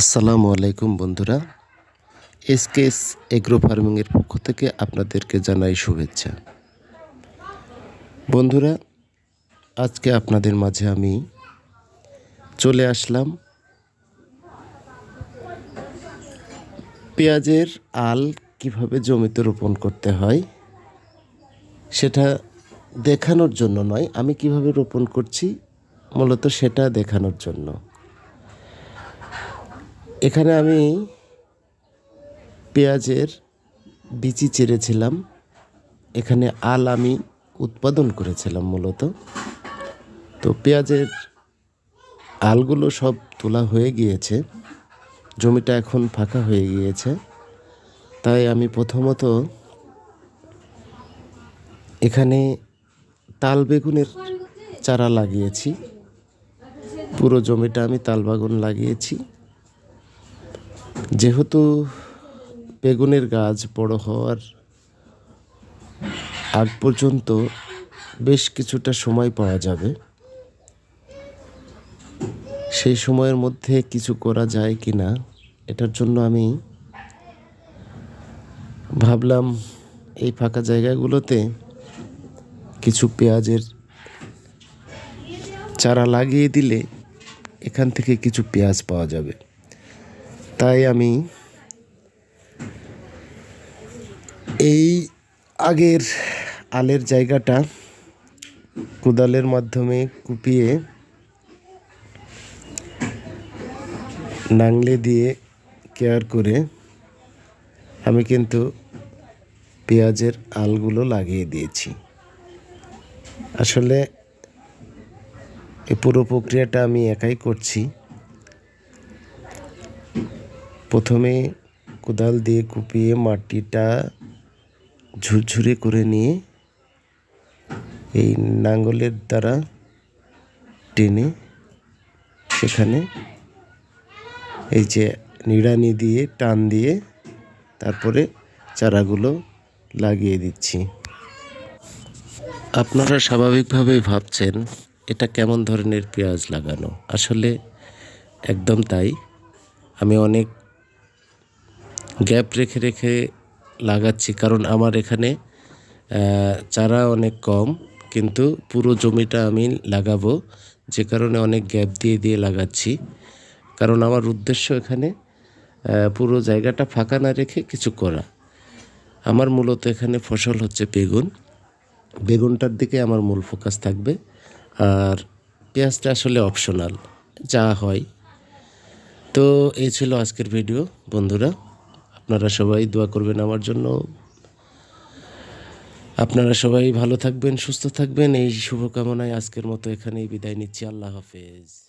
আসসালামু আলাইকুম বন্ধুরা। এসকেএস এগ্রো ফার্মিংয়ের পক্ষ থেকে আপনাদেরকে জানাই শুভেচ্ছা। বন্ধুরা, আজকে আপনাদের মাঝে আমি চলে আসলাম পেঁয়াজের আল কীভাবে জমিতে রোপণ করতে হয় সেটা দেখানোর জন্য নয়, আমি কীভাবে রোপণ করছি মূলত সেটা দেখানোর জন্য। এখানে আমি পেঁয়াজের বিচি চেরেছিলাম এখানে আল আমি উৎপাদন করেছিলাম মূলত। তো পেঁয়াজের আলগুলো সব তোলা হয়ে গিয়েছে। জমিটা এখন ফাঁকা হয়ে গিয়েছে। তাই আমি প্রথমত এখানে তাল বেগুনের চারা লাগিয়েছি। পুরো জমিটা আমি তাল বাগুন লাগিয়েছি। যেহেতু বেগুনের গাছ বড় হওয়ার আগ পর্যন্ত বেশ কিছুটা সময় পাওয়া যাবে। সেই সময়ের মধ্যে কিছু করা যায় কি না এটার জন্য আমি ভাবলাম এই ফাঁকা জায়গাগুলোতে কিছু পেঁয়াজের চারা লাগিয়ে দিলে এখান থেকে কিছু পেঁয়াজ পাওয়া যাবে। তাই আমি এই আগের আলের জায়গাটা কোদালের মাধ্যমে কুপিয়ে নাংলে দিয়ে কেয়ার করে আমি কিন্তু পেঁয়াজের আলগুলো লাগিয়ে দিয়েছি। আসলে এই পুরো প্রক্রিয়াটা আমি একাই করছি। প্রথমে কোদাল দিয়ে কুপিয়ে মাটিটা ঝুরঝুরে করে নিয়ে এই নাঙ্গলের দ্বারা টেনে সেখানে এই যে নিড়ানি দিয়ে, টান দিয়ে তারপরে চারাগুলো লাগিয়ে দিচ্ছি। আপনারা স্বাভাবিকভাবেই ভাবছেন, এটা কেমন ধরনের পেঁয়াজ লাগানো? আসলে একদম তাই। আমি অনেক গ্যাপ রেখে রেখে লাগাচ্ছি। কারণ আমার এখানে চারা অনেক কম, কিন্তু পুরো জমিটা আমি লাগাবো। যে কারণে অনেক গ্যাপ দিয়ে দিয়ে লাগাচ্ছি। কারণ আমার উদ্দেশ্য এখানে পুরো জায়গাটা ফাঁকা না রেখে কিছু করা। আমার মূলত এখানে ফসল হচ্ছে বেগুন। বেগুনটার দিকে আমার মূল ফোকাস থাকবে। আর পেঁয়াজটা আসলে অপশনাল, যা হয়। তো এই ছিল আজকের ভিডিও, বন্ধুরা। আপনারা সবাই দোয়া করবেন আমার জন্য। আপনারা সবাই ভালো থাকবেন, সুস্থ থাকবেন। এই শুভকামনায় আজকের মতো এখানেই বিদায় নিচ্ছি। আল্লাহ হাফেজ।